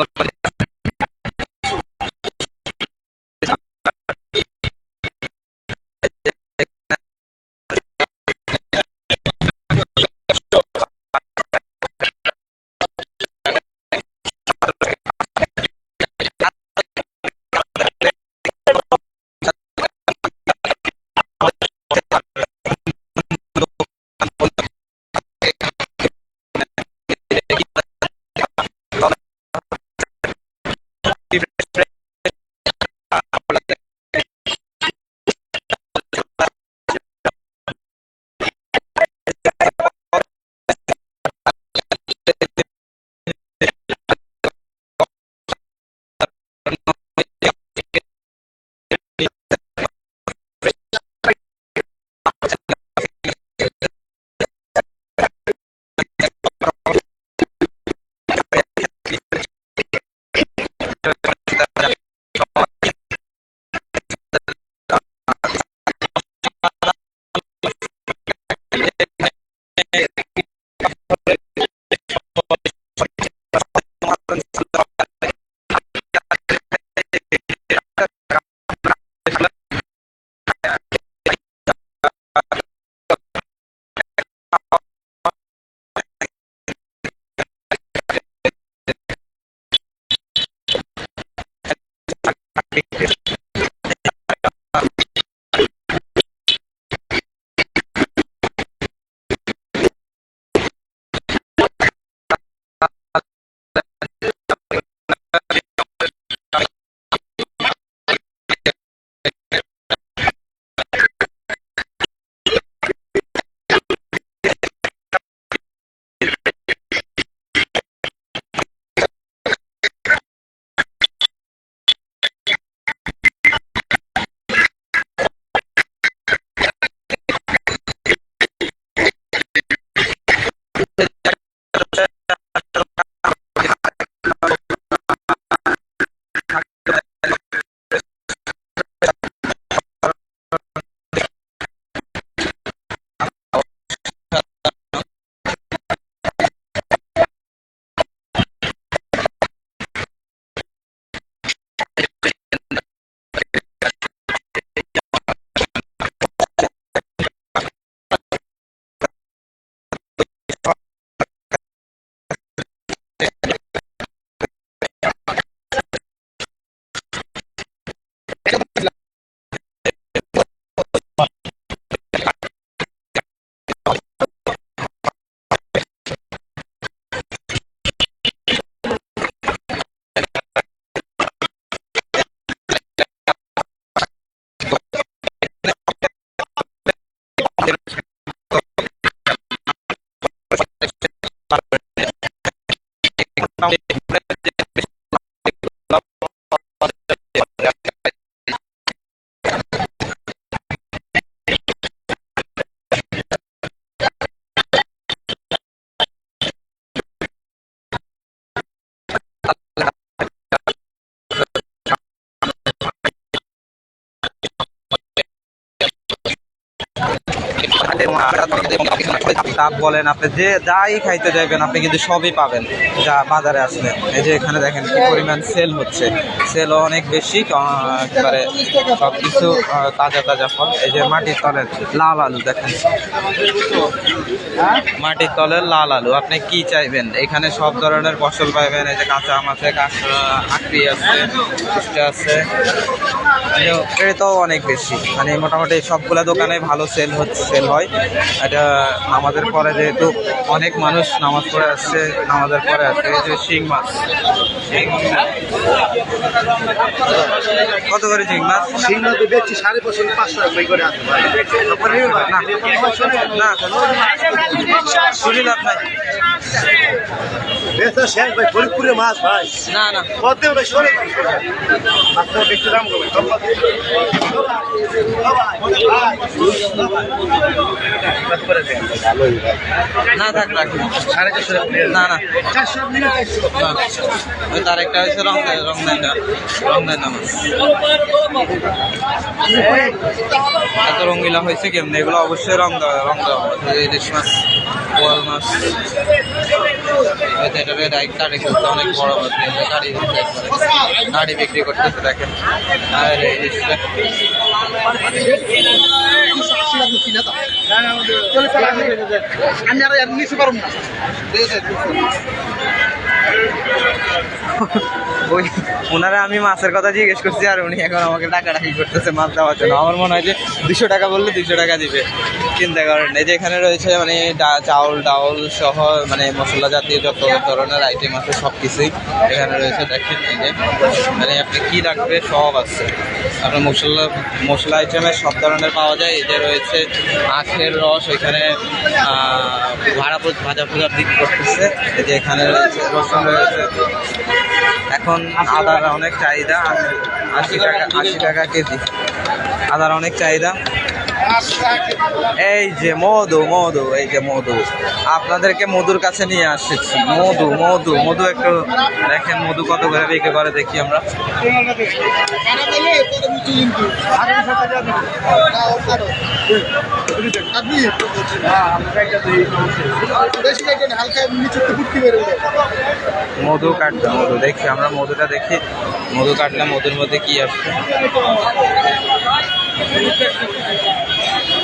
no now তাপ বলেন, আপনি যে যাই খাইতে যাবেন আপনি কিন্তু সবই পাবেন যা বাজারে আসলে। এই যে এখানে দেখেন কি পরিমাণ সেল হচ্ছে। সেলও অনেক বেশি একেবারে সব কিছু তাজা তাজা ফল। এই যে মাটির তলের লাল আলু দেখেন। মাটির তলের লাল আলু, আপনি কি চাইবেন? এখানে সব ধরনের ফসল পাইবেন এই যে কাঁচা আম আছে আখরি আছে কুষ্টা আছে। ক্রেতাও অনেক বেশি। মানে মোটামুটি সবগুলা দোকানে ভালো সেল হচ্ছে সেল হয়। এটা আমাদের পরে যেহেতু অনেক মানুষ নামাজ পড়ে আসছে নামাজের পরে আসছে এই যে শিং মাছ। কত করে শিং মাছ? শিং মাছ বেচছি সাড়ে পাঁচশো পাঁচশো টাকা করে না? না শুনি নাই বেচা শেষ ভাই ফরিদপুরে মাছ ভাই। না না। কত ভাই সরে একটু দাম করবে না থাক থাক। সাড়ে চারশো না না। চারশো ওই তার একটা হয়েছে রং রং না। রং না মাছ এত রঙিলা হয়েছে কেমনি? এগুলো অবশ্যই রং দেওয়া রং দেওয়া ইলিশ মাছ বোয়াল মাছ। গাড়ি অনেক বড় গাড়ি গাড়ি বিক্রি করতেছে দেখেন আর এই আমি আর নিচে পারব না। ওই ওনারা আমি মাছের কথা জিজ্ঞেস করছি আর উনি এখন আমাকে টাকা টাকি করতেছে মাছ দেওয়ার জন্য। আমার মনে হয় যে দুশো টাকা বললে দুশো টাকা দিবে। চিন্তা করেন এই যে এখানে রয়েছে মানে চাউল ডাউল সহ মানে মশলা জাতীয় যত ধরনের আইটেম আছে সব কিছুই এখানে রয়েছে। দেখেন এই যে মানে আপনি কি রাখবে সব আছে। আপনার মশলা মশলা আইটেমের সব ধরনের পাওয়া যায়। এই যে রয়েছে আখের রস আহ, ভাড়া ভাজা পোজা বিক্রি করতেছে। এই যে এখানে রয়েছে রসুন রয়েছে। এখন আদার অনেক চাহিদা আশি টাকা আশি টাকা কেজি। আদার অনেক চাহিদা। এই যে মধু মধু, এই যে মধু। আপনাদেরকে মধুর কাছে নিয়ে আসছি। মধু মধু মধু একটু দেখেন মধু কত করে বিক্রি করে দেখি আমরা। মধু কাটবে মধু দেখি, আমরা মধুটা দেখি। মধু কাটলে মধুর মধ্যে কি আসছে?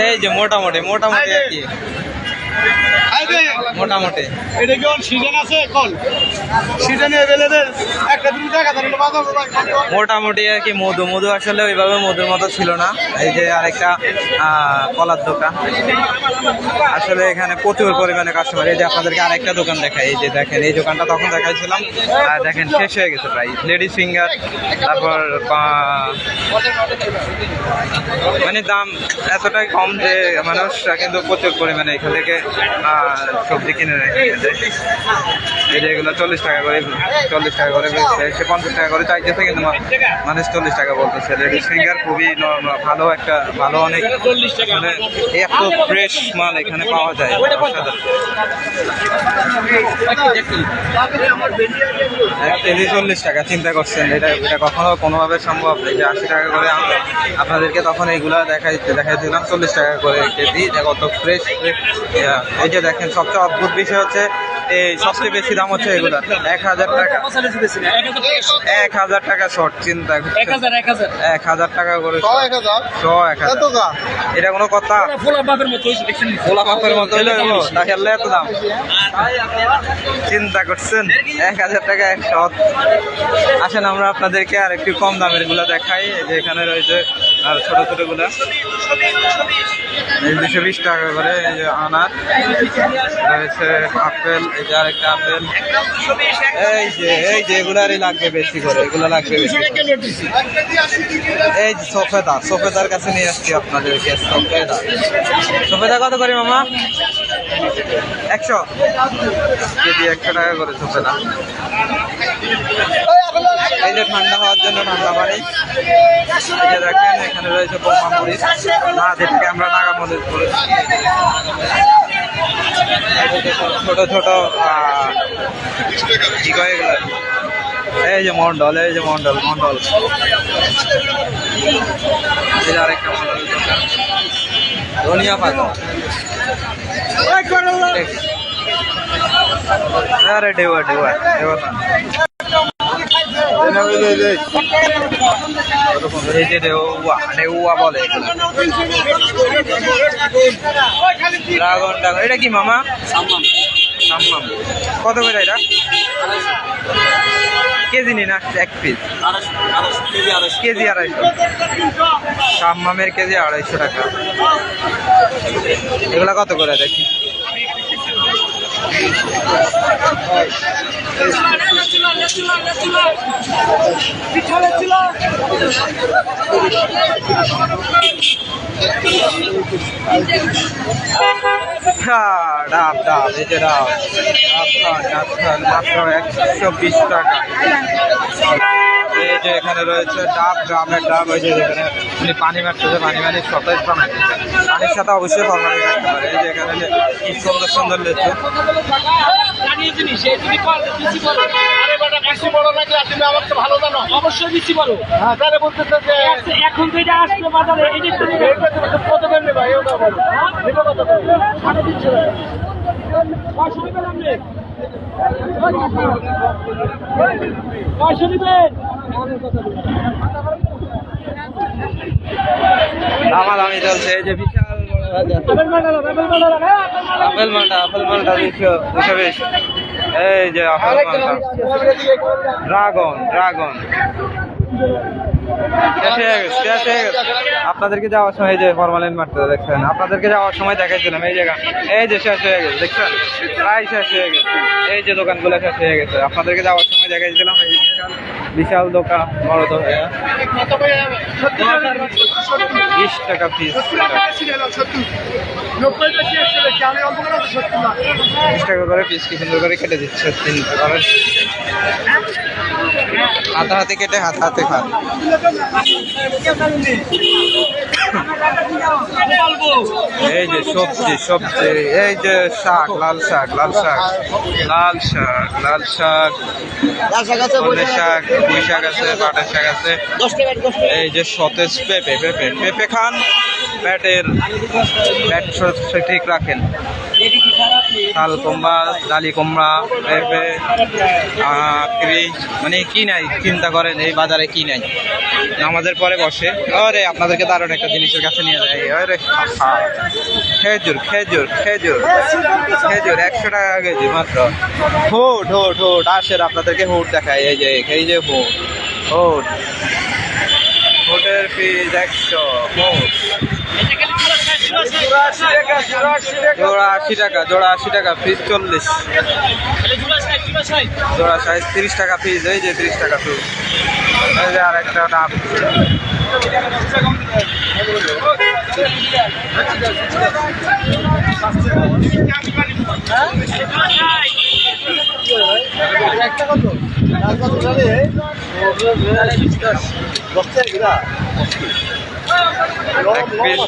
এই যে মোটামুটি মোটামুটি আর কি মোটামুটি। এটা কি সিজন আছে এখন? সিজনে এভেলেবেল একটা দুটো টাকা মোটামুটি আর কি মধু। মধু আসলে ওইভাবে মধুর মতো ছিল না। এই যে আরেকটা কলার দোকান। আসলে এখানে প্রচুর পরিমাণে কাস্টমার এই যে আপনাদেরকে আরেকটা দোকান দেখাই। এই যে দেখেন এই দোকানটা তখন দেখাইছিলাম। আর দেখেন শেষ হয়ে গেছে প্রায়। লেডিস ফিঙ্গার তারপর মানে দাম এতটাই কম যে মানুষরা কিন্তু প্রচুর পরিমাণে এখান থেকে সবজি কিনে রেখে যায় এই যে এগুলো চল্লিশ টাকা করে চল্লিশ টাকা করে সে পঞ্চাশ টাকা করে চাইতেছে কিন্তু মানুষ চল্লিশ টাকা বলতেছে। লেডিস ফিঙ্গার খুবই ভালো একটা, ভালো অনেক মানে এত ফ্রেশ মাল এখানে পাওয়া যায়। চল্লিশ টাকা, চিন্তা করছেন, এটা এটা কখনো কোনোভাবে সম্ভব এই যে আশি টাকা করে আপনাদেরকে তখন এইগুলা দেখাই দেখাইছিলাম, চল্লিশ টাকা করে কেজি কত ফ্রেশ এই যে দেখেন সবচেয়ে অদ্ভুত বিষয় হচ্ছে এই সবচেয়ে বেশি দাম হচ্ছে এগুলো। এক হাজার টাকা। এক হাজার টাকা শর্ট চিন্তা। এক হাজার টাকা করে শ এক হাজার? এটা কোনো কথা? পাপের মতো হইল এত দাম? চিন্তা করছেন? এক হাজার টাকা এক শত আসেন আমরা আপনাদেরকে আর একটু কম দামেরগুলা দেখাই। এই যে এখানে রয়েছে আর ছোট ছোটগুলা। দুশো বিশ টাকা করে, এই যে আনার। রয়েছে আপেল, এই যে আরেকটা আপেল। এই যে এই যে এগুলারই লাগবে বেশি করে, এগুলো লাগবে বেশি এই যে সফেদা, সফেদার কাছে নিয়ে আসছি আপনাদেরকে, সফেদা। সফেদা কত করে, মামা? একশো। কেজি একশো টাকা করে সফেদা। এই যে ঠান্ডা হওয়ার জন্য ঠান্ডা পানি। দেখেন এখানে রয়েছে বোমা মরিচ না যেটাকে আমরা নাগা মরিচ বলেছি ছোট ছোট এগুলো এই যে মন্ডল এই যে মন্ডল মন্ডল। এই আরেকটা মন্ডল ধনিয়া পাতা। আরে ডেওয়া ডেওয়া ডেওয়া। ডেওয়া বলে। ড্রাগন এটা কি মামা কত করে এটা কেজি নিন এক- পিস কেজি আড়াইশো সাম্মামের কেজি আড়াইশো টাকা এগুলা কত করে দেখি ডাব ডাব এই যে ডাব ডাব ডাব টাকা এই যে এখানে রয়েছে ডাব, গ্রামের ডাব, ওই যে এখানে উনি পানি মারতেছে পানি মানে সতেজ বানায় পানির সাথে অবশ্যই ফরমালি থাকতে পারে এই যে এখানে যে কি সুন্দর সুন্দর লেচু কয়শো নেবেন কয়শো দামাদামি চলছে এই যে বিশাল আপেল মালটা আপেল মালটা দুশো দুশো বিশ। এই যে আপেল মালটা। Dragon dragon. আপনাদেরকে যাওয়ার সময় এই যে ফরমালিন মারতে দেখছেন আপনাদেরকে যাওয়ার সময় দেখাইছিলাম এই জায়গা এই যে শেষ হয়ে গেছে দেখছেন? প্রায় শেষ হয়ে গেছে। এই যে দোকানগুলো শেষ হয়ে গেছে আপনাদেরকে যাওয়ার সময় দেখাইছিলাম এই বিশাল দোকান বড় দোকান। বিশ টাকা পিস বিশ টাকা করে পিস কি সুন্দর করে কেটে দিচ্ছে চিন্তা করেন হাতে হাতে কেটে হাতে হাতে খান। এই যে সবজি সবজি, এই যে শাক, লাল শাক লাল শাক। লাল শাক লাল শাক। শাক, পুঁই শাক আছে পাটের শাক আছে। এই যে সতেজ পেঁপে পেঁপে পেঁপে খান, ব্যাটের ব্যাট ঠিক রাখেন। শাল কুমড়া, ডালি কুমড়া মানে কি নাই, চিন্তা করেন, এই বাজারে কি নাই। নামাজের পরে বসে, আরে, আপনাদেরকে দারুণ একটা জিনিসের কাছে নিয়ে যায় আরে খেজুর খেজুর খেজুর খেজুর, একশো টাকা কেজি মাত্র। হুট হুট হুট, আসেন আপনাদেরকে হুট দেখায় এই যে এই যে হুট হুট। হুটের পিস একশো জোড়া আশি টাকা, জোড়া আশি টাকা পিস চল্লিশ। জোড়া সাইজ তিরিশ টাকা পিস এই যে তিরিশ টাকা পিস এই যে আর একটা ডাব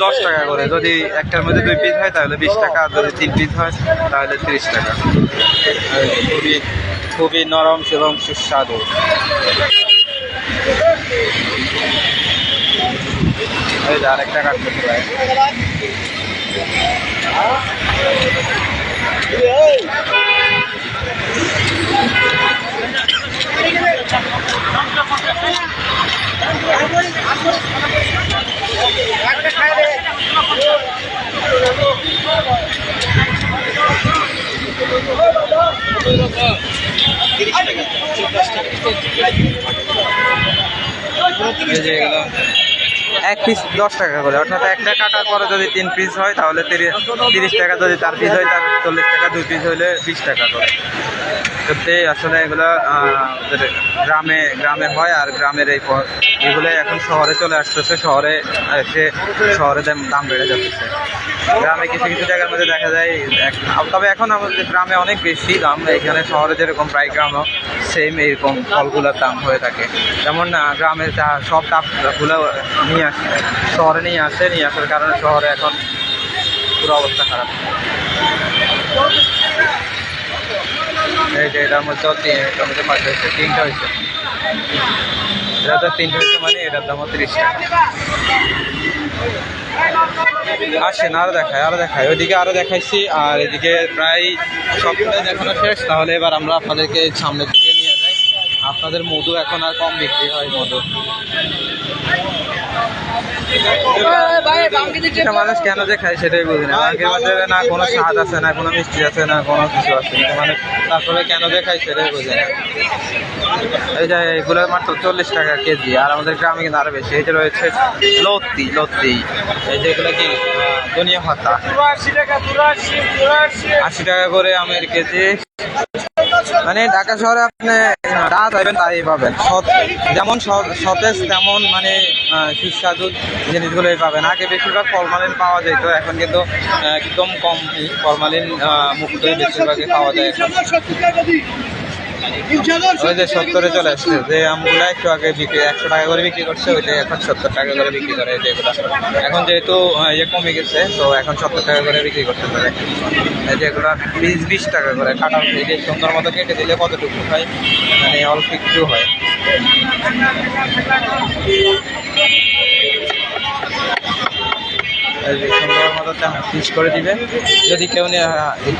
দশ টাকা করে। যদি একটার মধ্যে দুই পিস হয়, তাহলে বিশ টাকা। যদি তিন পিস হয়, তাহলে তিরিশ টাকা। খুবই খুবই নরম এবং সুস্বাদু। আরেকটা কাটতে এগুলো এক পিস দশ টাকা করে, অর্থাৎ একটা কাটার পরে যদি তিন পিস হয়, তাহলে তিরিশ টাকা যদি চার পিস হয়, তার চল্লিশ টাকা, দুই পিস হলে বিশ টাকা করে। সত্যি আসলে এগুলো গ্রামে গ্রামে হয় আর গ্রামের এই এগুলো এখন শহরে চলে আসতেছে, শহরে এসে শহরে দাম- বেড়ে যাচ্ছে। গ্রামে কিছু কিছু জায়গার মধ্যে দেখা যায় তবে এখন আমাদের গ্রামে অনেক বেশি দাম, এখানে শহরে যেরকম প্রায় গ্রামও সেম এরকম ফলগুলোর দাম হয়ে থাকে। যেমন গ্রামের চা- সব ডাবগুলো নিয়ে আসে, শহরে নিয়ে আসে, নিয়ে আসার কারণে শহরে এখন পুরো অবস্থা খারাপ। এই যে এটার মধ্যে এটার মধ্যে পাঁচ হয়েছে, তিনটা হয়েছে। এটা তো তিনটা হয়েছে মানে এটার দাম তিরিশ টাকা। আসেন, আরও দেখায় আরও দেখায় ওইদিকে আরও দেখাইছি, আর এদিকে প্রায় সবটাই দেখানো শেষ, তাহলে এবার আমরা আপনাদেরকে সামনের দিকে নিয়ে যাই। আপনাদের মধু এখন আর কম বিক্রি হয় মধু। মানুষ কেন যে খায় সেটাই বুঝি না। আগের বাজারে না কোনো স্বাদ আছে না কোনো মিষ্টি আছে না কোনো কিছু আছে কিন্তু মানে তারপরে কেন যে খায় সেটাই বুঝি না। এই যে এগুলো মাত্র চল্লিশ টাকা কেজি আর আমাদের গ্রামে কিন্তু আরও বেশি। এই যে রয়েছে লত্তি লত্তি এই যে এগুলো কি? চুরাশি চুরাশি। আশি টাকা করে আমের কেজি। মানে ঢাকা শহরে আপনি যা চাইবেন তাই পাবেন। যেমন সতেজ, তেমন মানে সুস্বাদু জিনিসগুলোই পাবেন। আগে বেশিরভাগ ফরমালিন পাওয়া যেত, এখন কিন্তু একদম কম ফরমালিন মুক্তই বেশিরভাগই পাওয়া যায় ওই যে সত্তরে চলে আসছে, যে আমগুলো একটু আগে বিক্রি, একশো টাকা করে বিক্রি করছে ওইটা এখন সত্তর টাকা করে বিক্রি করে যেগুলো। এখন যেহেতু ইয়ে কমে গেছে, তো এখন সত্তর টাকা করে বিক্রি করতে পারে। যেগুলো বিশ বিশ টাকা করে কাটা এই যে সুন্দর মতো কেটে দিলে কতটুকু হয়? মানে অল্প একটু হয়। সুন্দর মতো পিস করে দিবে। যদি কেউ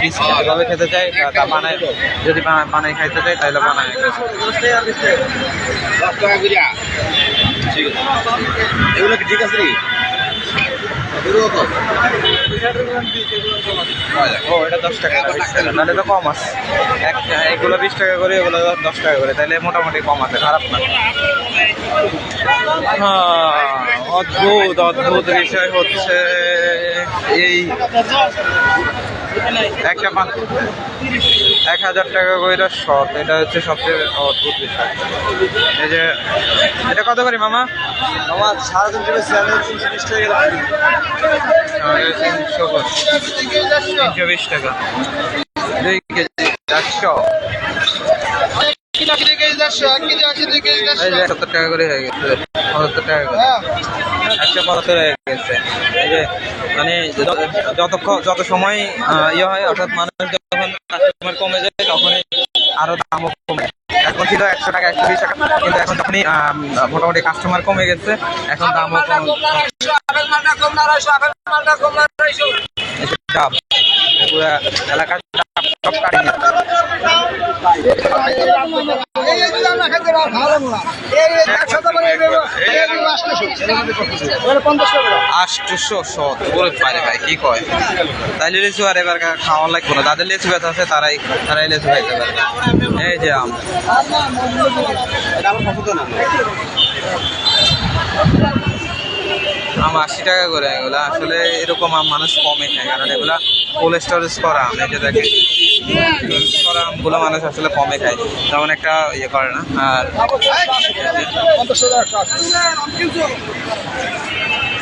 পিস এভাবে খেতে চায় তা- বানায়, যদি বানা- বানায় খাইতে চায়, তাহলে বানায়। এগুলো কি ঠিক আছে ও এটা দশ টাকা এটা বিশ টাকা তাহলে তো কম আছে। এক এগুলো বিশ টাকা করে এগুলো দশ টাকা করে তাহলে মোটামুটি কম আছে খারাপ না। হ্যাঁ, অদ্ভুত অদ্ভুত বিষয় হচ্ছে এই একটা পান এক হাজার টাকা কইরা শর্ট এটা হচ্ছে সবচেয়ে অদ্ভুত বিষয়। এই যে এটা কত করে মামা? মামা সাড়ে তিনশো তিনশো বিশ টাকা তিনশো বিশ টাকা। দুই কেজি চারশো। সত্তর টাকা করে হয়ে গেছে পঁচাত্তর টাকা করে। একশো পঁচাত্তর হয়ে গেছে। এই যে মানে যত- যতক্ষণ যত সময় ইয়ে হয় অর্থাৎ মানুষ যখন কাস্টমার কমে যায় তখনই আরও দামও কমে এখন ছিল একশো টাকা একশো বিশ টাকা কিন্তু এখন যখনই মোটামুটি কাস্টমার কমে গেছে এখন দামও কম পুরা এলাকার সব কাটিয়ে। আষ্টশো শত বলে ভাই, কি কয়? তাইলে লিচু আর এবার খাওয়া লাগবে না। যাদের লিচু ব্যথা আছে, তারাই তারাই লিচু খাইতে পারে। এই আম আশি টাকা করে এগুলা। আসলে এরকম আম মানুষ কমে খায়, কারণ এগুলা কোল্ড স্টোরেজ করা আম, এই যে করা আমগুলো মানুষ আসলে কমে খায়, তেমন একটা ইয়ে করে না। আর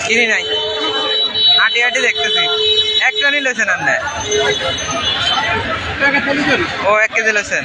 কিনি নাই। হাঁটি হাঁটি দেখতেছি। একটা নিলেছেন আর নেয়। ও, এক কেজি লেছেন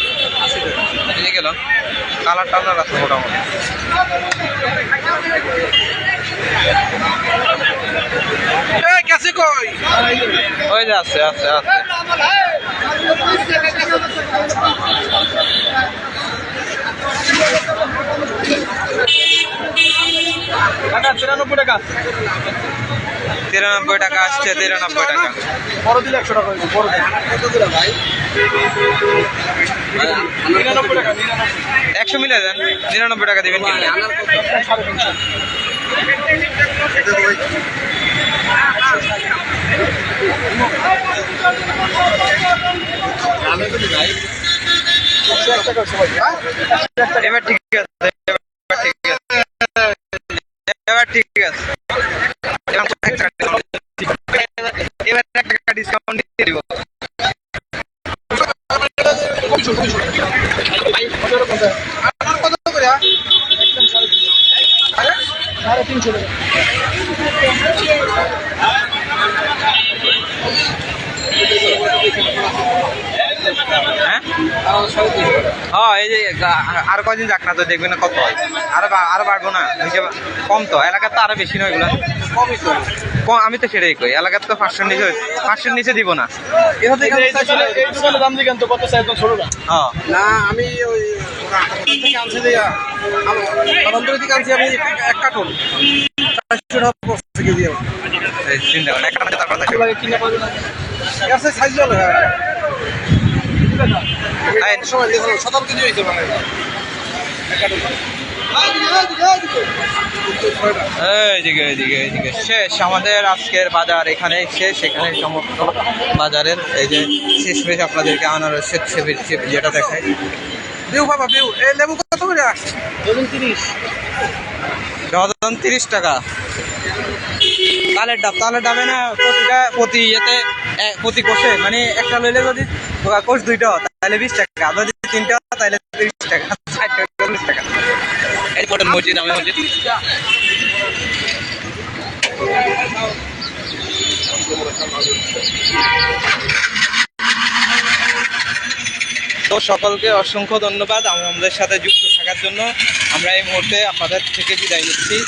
এদিকে গেল। কালার টালার আছে মোটামুটি। কই? ওই যে আছে আছে আছে। তিরানব্বই টাকা। তিরানব্বই টাকা আসছে তিরানব্বই টাকা। বড় দিলে একশো টাকা বড় একশো মিলে দেন, নিরানব্বই টাকা দিবেন? এবার ঠিক আছে, এবার ঠিক আছে এবার ঠিক আছে সাড়ে তিনশো টাকা। হ্যাঁ? হ্যাঁ এই যে আর কদিন যাক না তো দেখবেন না কত হয়। আরও আরও বাড়বো না কম তো এলাকার তো আরও বেশি নয় এগুলো কমই তো। কম আমি তো সেটাই কই এলাকার তো পাঁচশোর নিচে পাঁচশোর নিচে দিব না। হ্যাঁ। না আমি ওই আনছি আমি এক কার্টন। চারশো টাকা কেজি মানে সাইজ হ্যাঁ। সময় কেজি হয়েছে মানে। এইদিকে এইদিকে এইদিকে শেষ আমাদের আজকের বাজার এখানে শেষ। এখানে সমস্ত বাজারের এই যে শেষ আপনাদেরকে আনারসের ছবি ছবি যেটা দেখায়। বিউ বাবা বিউ এই লেবু কত করে ধরুন তিরিশ। ডজন তিরিশ টাকা। তালের ডাব তালের ডাবে না প্রতিটা প্রতি ইয়েতে এ- প্রতি কোষে মানে একটা লইলে যদি কোষ দুইটা তাহলে বিশ টাকা। আর যদি তিনটা তাহলে তিরিশ টাকা ষাট টাকা চল্লিশ টাকা। এই পটেন মসজিদ আমি মসজিদ। তো সকলকে অসংখ্য ধন্যবাদ আম- আমাদের সাথে যুক্ত থাকার জন্য। আমরা এই মুহূর্তে আপনাদের থেকে বিদায় নিচ্ছি।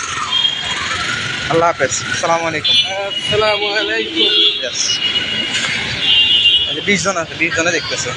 আল্লাহ হাফেজ। আসসালামু আলাইকুম। আসসালামু আলাইকুম। বিশ জন আছে বিশ জনে দেখতেছে।